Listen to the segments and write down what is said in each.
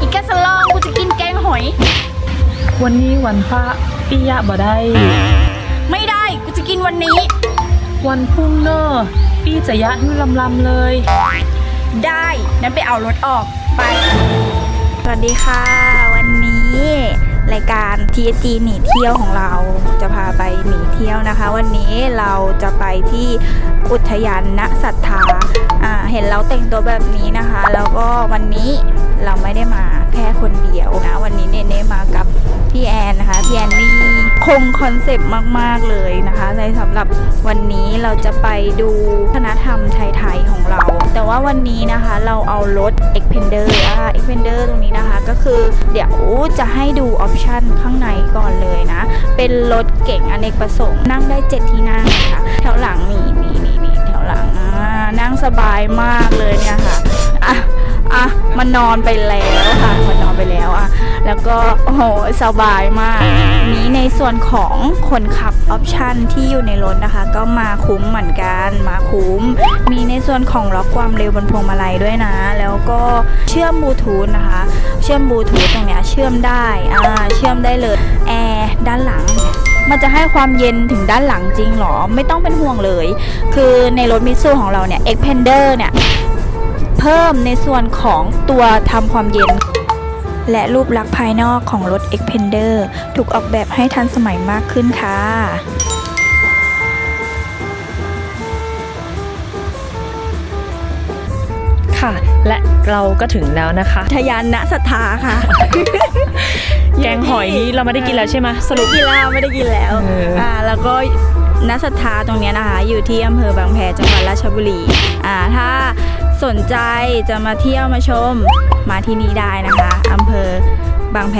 อีกาสลองกูจะกินแกงหอย วันนี้วันพระปิยะบ่ได้ ไม่ได้ กูจะกินวันนี้ วันพรุ่งเนอะปี้จะยะให้ลำลำๆเลย ได้นั้นไปเอารถออกไป สวัสดีค่ะ วันนี้ รายการ TSG หนีเที่ยวของเราจะพาไปหนีเที่ยวนะคะ วันนี้เราจะไปที่ อุทยานณศรัทธาเห็นเราแต่งตัวแบบนี้นะคะ แล้วก็วันนี้เราไม่ได้มาแค่คนเดียวนะ วันนี้เนเน่มากับพี่แอนนะคะพี่แอนนี่คงคอนเซปต์มาก ๆ เลยนะคะในสำหรับวันนี้เราจะไปดูวัฒนธรรมไทยๆของเรา แต่ว่าวันนี้นะคะเราเอารถ e x p e n d e r อ่า e x p e n d e r ตรงนี้นะคะ ก็คือเดี๋ยวจะให้ดูออปชันข้างในก่อนเลยนะ เป็นรถเก่งอเนกประสงค์นั่งได้ 7 ที่นั่งนะคะแถวหลังนี่นี่ หลังนั่งสบายมากเลยเนี่ยค่ะอะอะมันนอนไปแล้วค่ะมันนอนไปแล้วอะแล้วก็โอ้โหสบายมาก นี้ในส่วนของคนขับออปชันที่อยู่ในรถนะคะ ก็มาคุ้มเหมือนกันมาคุ้ม มีในส่วนของล็อกความเร็วบนพวงมาลัยด้วยนะ แล้วก็เชื่อมบลูทูธนะคะ เชื่อมบลูทูธตรงเนี้ยเชื่อมได้อ่าเชื่อมได้เลยแอร์ด้านหลัง มันจะให้ความเย็นถึงด้านหลังจริงหรอ ไม่ต้องเป็นห่วงเลย คือในรถมิสซูของเราเนี่ย Expander เนี่ย เพิ่มในส่วนของตัวทำความเย็น และรูปลักษณ์ภายนอกของรถ Expander ถูกออกแบบให้ทันสมัยมากขึ้นค่ะ ค่ะ และเราก็ถึงแล้วนะคะ ทยานณศรัทธาค่ะ แกงหอยนี้เราไม่ได้กินแล้วใช่ไหมสรุป กินแล้วไม่ได้กินแล้วเอออ่อ่าแล้วก็ณศรัทธาตรงเนี้ยนะคะ อยู่ที่อำเภอบางแพจังหวัดราชบุรีอ่าถ้าสนใจจะมาเที่ยวมาชมมาที่นี่ได้นะคะอำเภอ บางแพ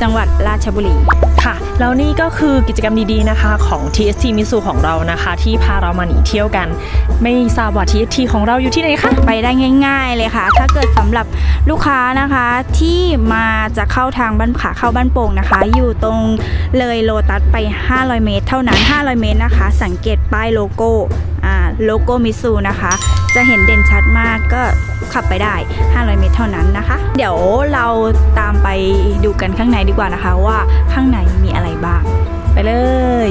จังหวัดราชบุรีค่ะแล้วนี่ก็คือกิจกรรมดีๆนะคะของ TST มิสูของเรานะคะ ที่พาเรามาหนีเที่ยวกัน ไม่ทราบว่า TST ของเราอยู่ที่ไหนคะไปได้ง่าย ๆ เลยค่ะ ถ้าเกิดสำหรับลูกค้านะคะที่มาจะเข้าทางบ้านขาเข้าบ้านโป่งนะคะ อยู่ตรงเลยโลตัสไป 500 เมตร เท่านั้น 500 เมตรนะคะ สังเกตป้ายโลโก้อ่าโลโก้มิซูนะคะ จะเห็นเด่นชัดมากก็ขับไปได้ 500 เมตรเท่านั้นนะคะ เดี๋ยวเราตามไปดูกันข้างในดีกว่านะคะว่าข้างในมีอะไรบ้าง ไปเลย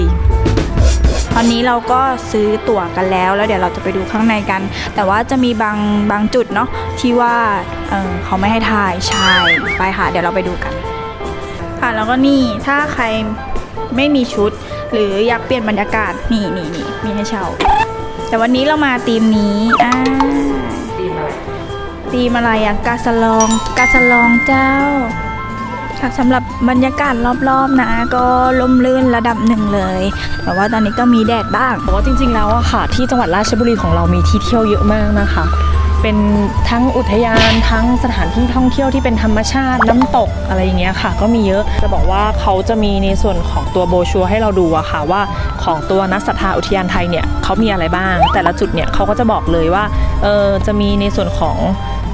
ตอนนี้เราก็ซื้อตั๋วกันแล้ว แล้วเดี๋ยวเราจะไปดูข้างในกัน แต่ว่าจะมีบางบางจุดเนาะที่ว่าเออเขาไม่ให้ถ่ายใช่ไปค่ะ เดี๋ยวเราไปดูกันค่ะแล้วก็นี่ถ้าใครไม่มีชุด หรืออยากเปลี่ยนบรรยากาศนี่นี่นี่มีให้เช่า แต่วันนี้เรามาธีมนี้อ่าธีมอะไรอะกาสลองกาสลองเจ้า ค่ะสำหรับบรรยากาศรอบๆนะ ก็ล่มลื่นระดับหนึ่งเลย แต่ว่าตอนนี้ก็มีแดดบ้างแต่ว่าจริง ๆ แล้วอะค่ะ ที่จังหวัดราชบุรีของเรามีที่เที่ยวเยอะมากนะคะ เป็นทั้งอุทยานทั้งสถานที่ท่องเที่ยวที่เป็นธรรมชาติน้ำตกอะไรอย่างเงี้ยค่ะ ก็มีเยอะจะบอกว่าเขาจะมีในส่วนของตัวโบชัวให้เราดูอะค่ะว่าของตัวนักศรัทธาอุทยานไทยเนี่ยเขามีอะไรบ้าง แต่ละจุดเนี่ยเขาก็จะบอกเลยว่าเออจะมีในส่วนของ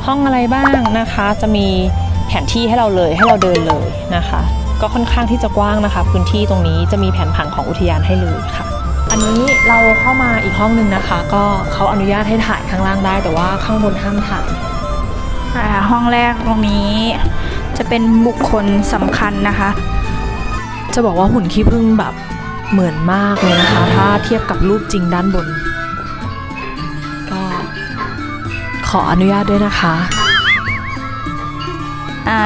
ห้องอะไรบ้างนะคะ จะมี แผนที่ให้เราเลยให้เราเดินเลยนะคะ ก็ค่อนข้างที่จะกว้างนะคะ พื้นที่ตรงนี้จะมีแผนผังของอุทยานให้เลยค่ะ อันนี้เราเข้ามาอีกห้องหนึ่งนะคะ ก็เขาอนุญาตให้ถ่ายข้างล่างได้ แต่ว่าข้างบนห้ามถ่ายอ่าห้องแรกตรงนี้จะเป็นบุคคลสำคัญนะคะ จะบอกว่าหุ่นขี้ผึ้งแบบเหมือนมากเลยนะคะ ถ้าเทียบกับรูปจริงด้านบน ก็ขออนุญาตด้วยนะคะอ่า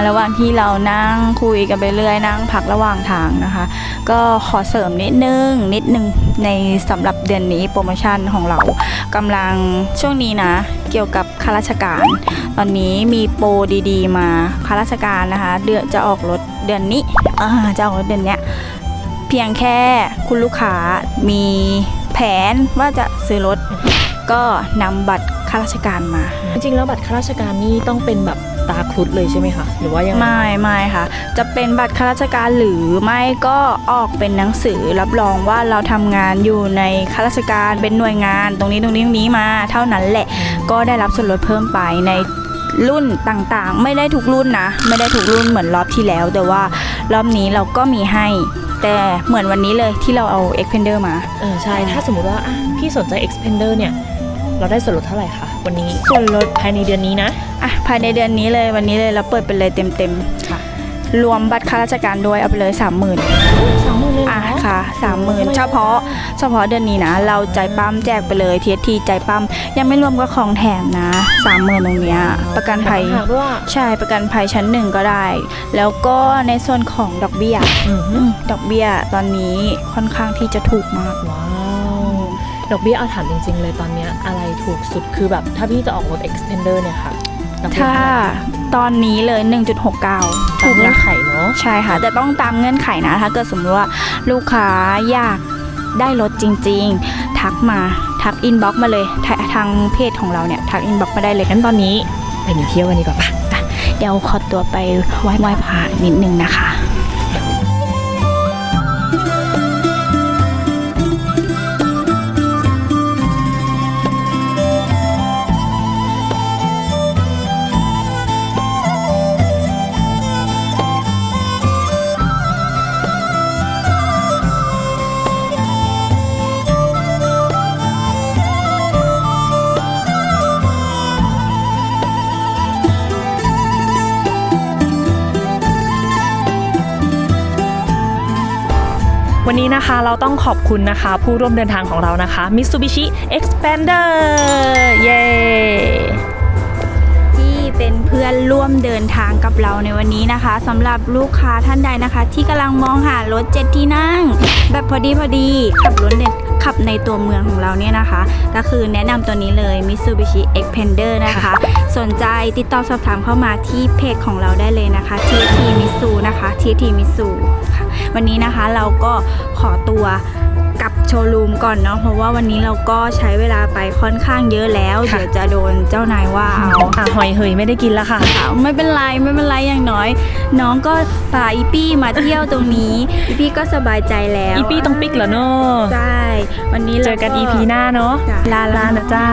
ระหว่างที่เรานั่งคุยกันไปเรื่อยนั่งพักระหว่างทางนะคะ ก็ขอเสริมนิดนึงนิดนึงในสำหรับเดือนนี้โปรโมชั่นของเรากำลังช่วงนี้นะ เกี่ยวกับข้าราชการ ตอนนี้มีโปรดีๆ มาข้าราชการนะคะ เดือนจะออกรถเดือนนี้อจะออกรถเดือนเนี้ยเพียงแค่คุณลูกค้ามีแผนว่าจะซื้อรถก็นำบัตร ข้าราชการมา จริงๆแล้วบัตรข้าราชการนี่ต้องเป็นแบบตาครุฑเลยใช่ไหมคะหรือว่ายังไงไม่ไม่ค่ะ จะเป็นบัตรข้าราชการหรือไม่ก็ออกเป็นหนังสือรับรองว่าเราทำงานอยู่ในข้าราชการเป็นหน่วยงาน ตรงนี้ตรงนี้ตรงนี้มาเท่านั้นแหละ ก็ได้รับส่วนลดเพิ่มไปในรุ่นต่างๆ ไม่ได้ทุกรุ่นนะ ไม่ได้ทุกรุ่นเหมือนรอบที่แล้ว แต่ว่ารอบนี้เราก็มีให้ แต่เหมือนวันนี้เลยที่เราเอา Expander มา เออใช่ถ้าสมมติว่าอะพี่สนใจ expander เนี่ย เราได้ส่วนลดเท่าไหร่คะวันนี้ส่วนลดภายในเดือนนี้นะ อะภายในเดือนนี้เลยวันนี้เลยเราเปิดไปเลยเต็มค่ะๆรวมบัตรข้าราชการด้วยเอาไปเลย 30,000สามหมื่นเลยอะค่ะ30,000เฉพาะเฉพาะเดือนนี้นะ เราใจปั้มแจกไปเลยทีทีใจปั้มยังไม่รวมกับของแถมนะ30,000ตรงเนี้ยประกันภัยหากด้วยใช่ประกันภัยชั้นหนึ่งก็ได้ แล้วก็ในส่วนของดอกเบี้ยอืมอืมดอกเบี้ยตอนนี้ค่อนข้างที่จะถูกมากว้าว ดอกเบี้ยเอาถามจริง ๆ เลยตอนเนี้ยอะไรถูกสุดคือแบบถ้าพี่จะออกรถ extender เนี่ยค่ะดอกเบี้ยถ้าเท่าไหร่ตอนนี้เลย 1.69ตามถูกเงื่อนะนไขเนาะใช่ค่ะ แต่ต้องตามเงื่อนไขนะ ถ้าเกิดสมมติว่าลูกค้าอยากได้รถจริง ๆ ทักมาทักอินบ็อกมาเลยทาทางเพจของเราเนี่ย ทักอินบ็อกมาได้เลยงั้นตอนนี้ไปหนีเที่ยวกันดีกว่าปะเดี๋ยวขอตัวไปไหว้ไหว้พระนิดนึงนะคะ วันนี้นะคะเราต้องขอบคุณนะคะ ผู้ร่วมเดินทางของเรานะคะ Mitsubishi Expander เย้ที่เป็นเพื่อนร่วมเดินทางกับเราในวันนี้นะคะสำหรับลูกค้าท่านใดนะคะ ที่กำลังมองหารถเจ็ดที่นั่ง แบบพอดีพอดีขับรถเน็ตขับในตัวเมืองของเราเนี่ยนะคะ ก็คือแนะนำตัวนี้เลย Mitsubishi Xpander นะคะ สนใจติดต่อสอบถามเข้ามาที่เพจของเราได้เลยนะคะ TT Mitsu นะคะ TT Mitsu ค่ะวันนี้นะคะเราก็ขอตัวกลับโชว์รูมก่อนเนาะเพราะว่าวันนี้เราก็ใช้เวลาไปค่อนข้างเยอะแล้ว ค่ะ เดี๋ยวจะโดนเจ้านายว่าเอา อะหอยเหยไม่ได้กินแล้วค่ะ ค่ะไม่เป็นไรไม่เป็นไรอย่างน้อย น้องก็พาอีปี้มาเที่ยวตรงนี้ อีปี้ก็สบายใจแล้วอีปี้ต้องปิกเหรอเนาะใช่วันนี้ราเจอกัน EP หน้าเนาะจ้ะลาลาลานะเจ้า